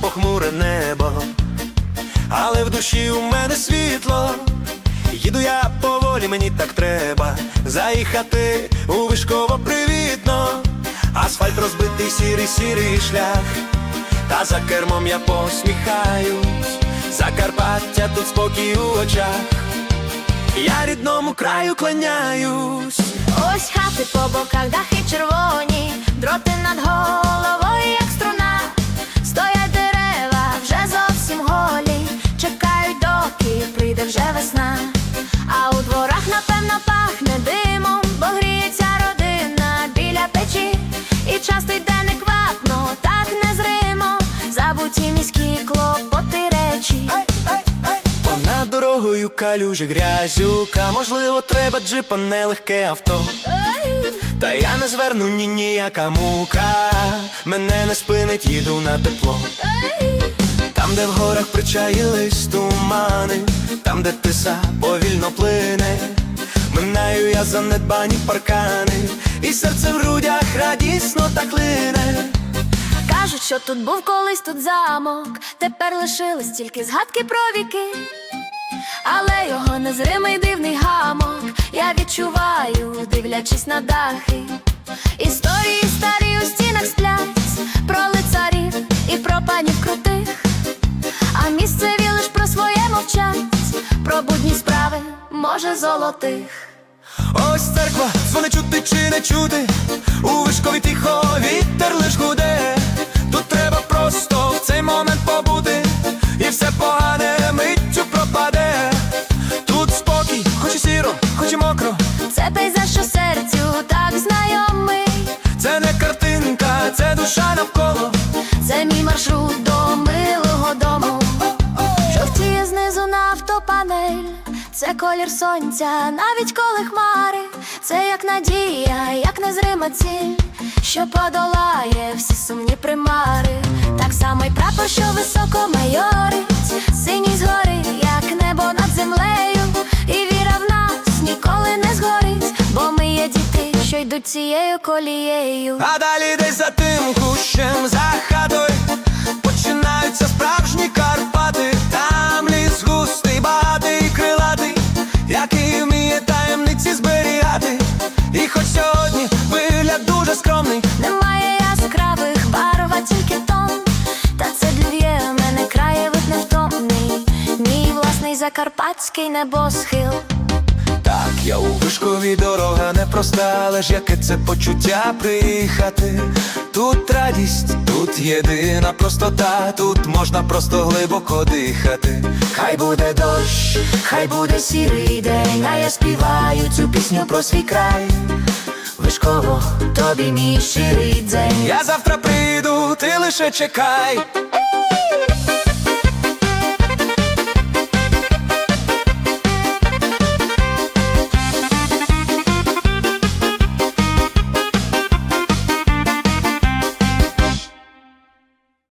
похмуре небо, але в душі у мене світло. Їду я поволі, мені так треба. Заїхати у вишково привітно, асфальт розбитий сірий, сірий шлях, та за кермом я посміхаюсь, Закарпаття тут спокій у очах, я рідному краю кланяюсь. Ось хати по боках, дахи червоні, дроти над головою, прийде вже весна. А у дворах, напевно, пахне димом, бо гріється родина біля печі. І часто йде неквапно, так незримо, забуті міські клопоти речі. Понад дорогою калюжі грязюка, можливо, треба джипа, нелегке авто. Та я не зверну ні ніяка мука, мене не спинить, їду на тепло. Там, де в горах причаїлись тумани, там, де тиса повільно плине, минаю я занедбані паркани, і серце в грудях радісно так лине. Кажуть, що тут був колись тут замок, тепер лишились тільки згадки про віки. Але його незримий дивний гамок я відчуваю, дивлячись на дахи. Історії старі у стінах сплять про лицарів і про панів крутих. Місцеві лиш про своє мовчать, про будні справи, може, золотих. Ось церква, дзвони чути чи не чути, у вишкові тихо вітер лиш гуде. Тут треба просто в цей момент побути, і все погане миттю пропаде. Тут спокій, хоч і сіро, хоч і мокро. Це пейзаж, що серцю так знайомий. Це не картинка, це душа навколо. Це мій маршрут колір сонця, навіть коли хмари. Це як надія, як незрима ціль, що подолає всі сумні примари. Так само й прапор, що високо майорить, синій згори, як небо над землею. І віра в нас ніколи не згорить, бо ми є діти, що йдуть цією колією. А далі десь за тим кущем за хатою починаються справжні Карпати. Дуже скромний, Немає яскравих барв, а тільки тон. Та це Львів, мене краєвид невтомний. Мій власний закарпатський небосхил. Так, я у вишкові дорога непроста, але ж яке це почуття приїхати. Тут радість, тут єдина простота, тут можна просто глибоко дихати. Хай буде дощ, Хай буде сірий день, а я співаю цю пісню про свій край. Вишково, тобі мій щирий день. я завтра прийду, ти лише чекай.